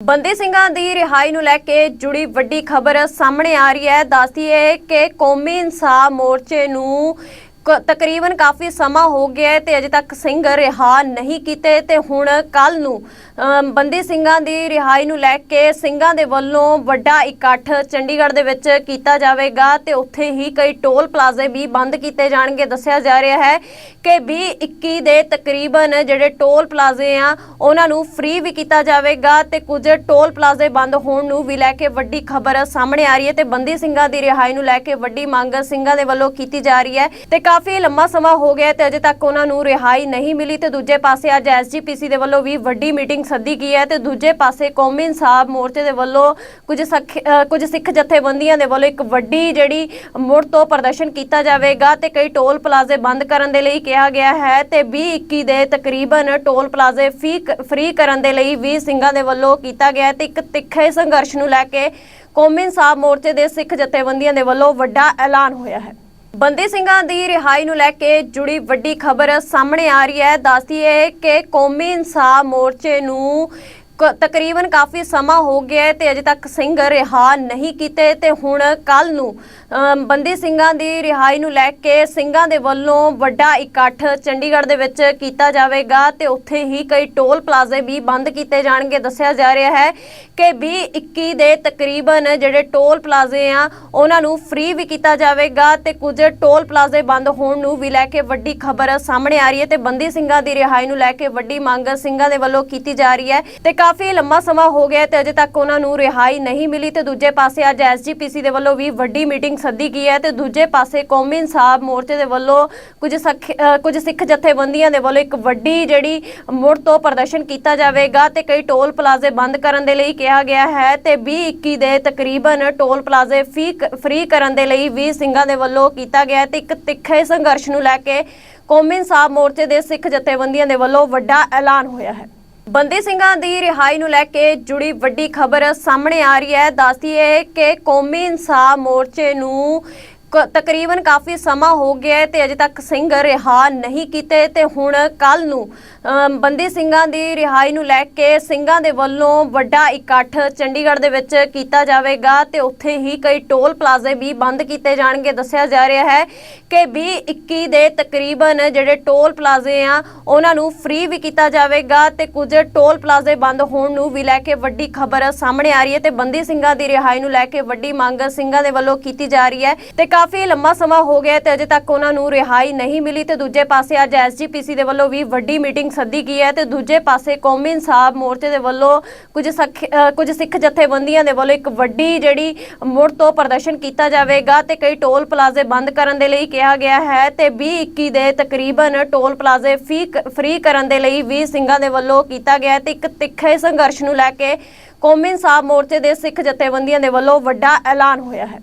ਬੰਦੀ ਸਿੰਘਾਂ ਦੀ ਰਿਹਾਈ ਨੂੰ ਲੈ ਕੇ ਜੁੜੀ ਵੱਡੀ ਖਬਰ ਸਾਹਮਣੇ ਆ ਰਹੀ ਹੈ। ਦੱਸਦੀ ਹੈ ਕਿ ਕੌਮੀ ਇਨਸਾਫ ਮੋਰਚੇ ਨੂੰ ਤਕਰੀਬਨ ਕਾਫੀ ਸਮਾਂ ਹੋ ਗਿਆ ਹੈ ਤੇ ਅਜੇ ਤੱਕ ਸਿੰਘ ਰਿਹਾ ਨਹੀਂ ਕੀਤੇ ਤੇ ਹੁਣ ਕੱਲ ਨੂੰ ਬੰਦੀ ਸਿੰਘਾਂ ਦੀ ਰਿਹਾਈ ਨੂੰ ਲੈ ਕੇ ਸਿੰਘਾਂ ਦੇ ਵੱਲੋਂ ਵੱਡਾ ਇਕੱਠ ਚੰਡੀਗੜ੍ਹ ਦੇ ਵਿੱਚ ਕੀਤਾ ਜਾਵੇਗਾ ਤੇ ਉੱਥੇ ਹੀ ਕਈ ਟੋਲ ਪਲਾਜ਼ੇ ਵੀ ਬੰਦ ਕੀਤੇ ਜਾਣਗੇ। ਦੱਸਿਆ ਜਾ ਰਿਹਾ ਹੈ ਕਿ 20 21 ਦੇ ਤਕਰੀਬਨ ਜਿਹੜੇ ਟੋਲ ਪਲਾਜ਼ੇ ਆ, ਉਹਨਾਂ ਨੂੰ ਫ੍ਰੀ ਵੀ ਕੀਤਾ ਜਾਵੇਗਾ ਤੇ ਕੁਝ ਟੋਲ ਪਲਾਜ਼ੇ ਬੰਦ ਹੋਣ ਨੂੰ ਵੀ ਲੈ ਕੇ ਵੱਡੀ ਖਬਰ ਸਾਹਮਣੇ ਆ ਰਹੀ ਹੈ ਤੇ ਬੰਦੀ ਸਿੰਘਾਂ ਦੀ ਰਿਹਾਈ ਨੂੰ ਲੈ ਕੇ ਵੱਡੀ ਮੰਗ ਸਿੰਘਾਂ ਦੇ ਵੱਲੋਂ ਕੀਤੀ ਜਾ ਰਹੀ ਹੈ ਤੇ ਕਾਫੀ ਲੰਮਾ ਸਮਾਂ ਹੋ ਗਿਆ ਹੈ ਤੇ ਅਜੇ ਤੱਕ ਉਹਨਾਂ ਨੂੰ ਰਿਹਾਈ ਨਹੀਂ ਮਿਲੀ ਤੇ ਦੂਜੇ ਪਾਸੇ ਅੱਜ ਐਸਜੀਪੀਸੀ ਦੇ ਵੱਲੋਂ ਵੀ ਵੱਡੀ ਮੀਟਿੰਗ ਸੱਦੀ ਗਈ ਹੈ ਤੇ ਦੂਜੇ ਪਾਸੇ ਕੌਮੀ ਇਨਸਾਫ ਮੋਰਚੇ ਦੇ ਵੱਲੋਂ ਕੁਝ ਸਖ ਕੁਝ ਸਿੱਖ ਜਥੇਬੰਦੀਆਂ ਦੇ ਵੱਲੋਂ ਇੱਕ ਵੱਡੀ ਜਿਹੜੀ ਮੁੜ ਤੋਂ ਪ੍ਰਦਰਸ਼ਨ ਕੀਤਾ ਜਾਵੇਗਾ ਤੇ ਕਈ ਟੋਲ ਪਲਾਜ਼ੇ ਬੰਦ ਕਰਨ ਦੇ ਲਈ ਕਿਹਾ ਗਿਆ ਹੈ ਤੇ 20 21 ਦੇ ਤਕਰੀਬਨ ਟੋਲ ਪਲਾਜ਼ੇ ਫ੍ਰੀ ਕਰਨ ਦੇ ਲਈ ਵੀ ਸਿੰਘਾਂ ਦੇ ਵੱਲੋਂ ਕੀਤਾ ਗਿਆ ਹੈ ਤੇ ਇੱਕ ਤਿੱਖੇ ਸੰਘਰਸ਼ ਨੂੰ ਲੈ ਕੇ ਕੌਮੀ ਇਨਸਾਫ ਮੋਰਚੇ ਦੇ ਸਿੱਖ ਜਥੇਬੰਦੀਆਂ ਦੇ ਵੱਲੋਂ ਵੱਡਾ ਐਲਾਨ ਹੋਇਆ ਹੈ। ਬੰਦੀ ਸਿੰਘਾਂ ਦੀ ਰਿਹਾਈ ਨੂੰ ਲੈ ਕੇ ਜੁੜੀ ਵੱਡੀ ਖਬਰ ਸਾਹਮਣੇ ਆ ਰਹੀ ਹੈ। ਦੱਸਦੀ ਹੈ ਕਿ ਕੌਮੀ ਇਨਸਾਫ ਮੋਰਚੇ ਨੂੰ ਤਕਰੀਬਨ ਕਾਫੀ ਸਮਾਂ ਹੋ ਗਿਆ ਹੈ ਤੇ ਅਜੇ ਤੱਕ ਸਿੰਘ ਰਿਹਾ ਨਹੀਂ ਕੀਤੇ ਤੇ ਹੁਣ ਕੱਲ ਨੂੰ ਬੰਦੀ ਸਿੰਘਾਂ ਦੀ ਰਿਹਾਈ ਨੂੰ ਲੈ ਕੇ ਸਿੰਘਾਂ ਦੇ ਵੱਲੋਂ ਵੱਡਾ ਇਕੱਠ ਚੰਡੀਗੜ੍ਹ ਦੇ ਵਿੱਚ ਕੀਤਾ ਜਾਵੇਗਾ ਤੇ ਉੱਥੇ ਹੀ ਕਈ ਟੋਲ ਪਲਾਜ਼ੇ ਵੀ ਬੰਦ ਕੀਤੇ ਜਾਣਗੇ। ਦੱਸਿਆ ਜਾ ਰਿਹਾ ਹੈ ਕਿ 20 21 ਦੇ ਤਕਰੀਬਨ ਜਿਹੜੇ ਟੋਲ ਪਲਾਜ਼ੇ ਆ, ਉਹਨਾਂ ਨੂੰ ਫ੍ਰੀ ਵੀ ਕੀਤਾ ਜਾਵੇਗਾ ਤੇ ਕੁਝ ਟੋਲ ਪਲਾਜ਼ੇ ਬੰਦ ਹੋਣ ਨੂੰ ਵੀ ਲੈ ਕੇ ਵੱਡੀ ਖਬਰ ਸਾਹਮਣੇ ਆ ਰਹੀ ਹੈ ਤੇ ਬੰਦੀ ਸਿੰਘਾਂ ਦੀ ਰਿਹਾਈ ਨੂੰ ਲੈ ਕੇ ਵੱਡੀ ਮੰਗ ਸਿੰਘਾਂ ਦੇ ਵੱਲੋਂ ਕੀਤੀ ਜਾ ਰਹੀ ਹੈ। ਤੇ ਕਾਫੀ ਲੰਮਾ ਸਮਾਂ ਹੋ ਗਿਆ ਹੈ ਤੇ ਅਜੇ ਤੱਕ ਉਹਨਾਂ ਨੂੰ ਰਿਹਾਈ ਨਹੀਂ ਮਿਲੀ ਤੇ ਦੂਜੇ ਪਾਸੇ ਅੱਜ ਐਸਜੀਪੀਸੀ ਦੇ ਵੱਲੋਂ ਵੀ ਵੱਡੀ ਮੀਟਿੰਗ ਸੱਦੀ ਗਈ ਹੈ ਤੇ ਦੂਜੇ ਪਾਸੇ ਕੌਮੀ ਇਨਸਾਫ ਮੋਰਚੇ ਦੇ ਵੱਲੋਂ ਕੁਝ ਸਖ- ਕੁਝ ਸਿੱਖ ਜਥੇਬੰਦੀਆਂ ਦੇ ਵੱਲੋਂ ਇੱਕ ਵੱਡੀ ਜਿਹੜੀ ਮੁੜ ਤੋਂ ਪ੍ਰਦਰਸ਼ਨ ਕੀਤਾ ਜਾਵੇਗਾ ਤੇ ਕਈ ਟੋਲ ਪਲਾਜ਼ੇ ਬੰਦ ਕਰਨ ਦੇ ਲਈ ਕਿਹਾ ਗਿਆ ਹੈ ਤੇ 20 21 ਦੇ ਤਕਰੀਬਨ ਟੋਲ ਪਲਾਜ਼ੇ ਫ੍ਰੀ ਕਰਨ ਦੇ ਲਈ ਵੀ ਸਿੰਘਾਂ ਦੇ ਵੱਲੋਂ ਕੀਤਾ ਗਿਆ ਹੈ ਤੇ ਇੱਕ ਤਿੱਖੇ ਸੰਘਰਸ਼ ਨੂੰ ਲੈ ਕੇ ਕੌਮੀ ਇਨਸਾਫ ਮੋਰਚੇ ਦੇ ਸਿੱਖ ਜਥੇਬੰਦੀਆਂ ਦੇ ਵੱਲੋਂ ਵੱਡਾ ਐਲਾਨ ਹੋਇਆ ਹੈ। ਬੰਦੀ ਸਿੰਘਾਂ ਦੀ ਰਿਹਾਈ ਨੂੰ ਲੈ ਕੇ ਜੁੜੀ ਵੱਡੀ ਖਬਰ ਸਾਹਮਣੇ ਆ ਰਹੀ ਹੈ। ਦੱਸਦੀ ਹੈ ਕਿ ਕੌਮੀ ਇਨਸਾਫ ਮੋਰਚੇ ਨੂੰ ਤਕਰੀਬਨ ਕਾਫੀ ਸਮਾਂ ਹੋ ਗਿਆ ਹੈ ਤੇ ਅਜੇ ਤੱਕ ਸਿੰਘ ਰਿਹਾ ਨਹੀਂ ਕੀਤੇ ਤੇ ਹੁਣ ਕੱਲ ਨੂੰ ਬੰਦੀ ਸਿੰਘਾਂ ਦੀ ਰਿਹਾਈ ਨੂੰ ਲੈ ਕੇ ਸਿੰਘਾਂ ਦੇ ਵੱਲੋਂ ਵੱਡਾ ਇਕੱਠ ਚੰਡੀਗੜ੍ਹ ਦੇ ਵਿੱਚ ਕੀਤਾ ਜਾਵੇਗਾ ਤੇ ਉੱਥੇ ਹੀ ਕਈ ਟੋਲ ਪਲਾਜ਼ੇ ਵੀ ਬੰਦ ਕੀਤੇ ਜਾਣਗੇ। ਦੱਸਿਆ ਜਾ ਰਿਹਾ ਹੈ ਕਿ 20 21 ਦੇ ਤਕਰੀਬਨ ਜਿਹੜੇ ਟੋਲ ਪਲਾਜ਼ੇ ਆ, ਉਹਨਾਂ ਨੂੰ ਫ੍ਰੀ ਵੀ ਕੀਤਾ ਜਾਵੇਗਾ ਤੇ ਕੁਝ ਟੋਲ ਪਲਾਜ਼ੇ ਬੰਦ ਹੋਣ ਨੂੰ ਵੀ ਲੈ ਕੇ ਵੱਡੀ ਖਬਰ ਸਾਹਮਣੇ ਆ ਰਹੀ ਹੈ ਤੇ ਬੰਦੀ ਸਿੰਘਾਂ ਦੀ ਰਿਹਾਈ ਨੂੰ ਲੈ ਕੇ ਵੱਡੀ ਮੰਗ ਸਿੰਘਾਂ ਦੇ ਵੱਲੋਂ ਕੀਤੀ ਜਾ ਰਹੀ ਹੈ। ਤੇ ਕਾਫੀ ਲੰਮਾ ਸਮਾਂ ਹੋ ਗਿਆ ਹੈ ਤੇ ਅਜੇ ਤੱਕ ਉਹਨਾਂ ਨੂੰ ਰਿਹਾਈ ਨਹੀਂ ਮਿਲੀ ਤੇ ਦੂਜੇ ਪਾਸੇ ਅੱਜ ਐਸਜੀਪੀਸੀ ਦੇ ਵੱਲੋਂ ਵੀ ਵੱਡੀ ਮੀਟਿੰਗ ਸੱਦੀ ਗਈ ਹੈ ਤੇ ਦੂਜੇ ਪਾਸੇ ਕੌਮੀ ਇਨਸਾਫ ਮੋਰਚੇ ਦੇ ਵੱਲੋਂ ਕੁਝ ਸਖ- ਕੁਝ ਸਿੱਖ ਜਥੇਬੰਦੀਆਂ ਦੇ ਵੱਲੋਂ ਇੱਕ ਵੱਡੀ ਜਿਹੜੀ ਮੁੜ ਤੋਂ ਪ੍ਰਦਰਸ਼ਨ ਕੀਤਾ ਜਾਵੇਗਾ ਤੇ ਕਈ ਟੋਲ ਪਲਾਜ਼ੇ ਬੰਦ ਕਰਨ ਦੇ ਲਈ ਕਿਹਾ ਗਿਆ ਹੈ ਤੇ 20 21 ਦੇ ਤਕਰੀਬਨ ਟੋਲ ਪਲਾਜ਼ੇ ਫ੍ਰੀ ਕਰਨ ਦੇ ਲਈ ਵੀ ਸਿੰਘਾਂ ਦੇ ਵੱਲੋਂ ਕੀਤਾ ਗਿਆ ਹੈ ਤੇ ਇੱਕ ਤਿੱਖੇ ਸੰਘਰਸ਼ ਨੂੰ ਲੈ ਕੇ ਕੌਮੀ ਇਨਸਾਫ ਮੋਰਚੇ ਦੇ ਸਿੱਖ ਜਥੇਬੰਦੀਆਂ ਦੇ ਵੱਲੋਂ ਵੱਡਾ ਐਲਾਨ ਹੋਇਆ ਹੈ।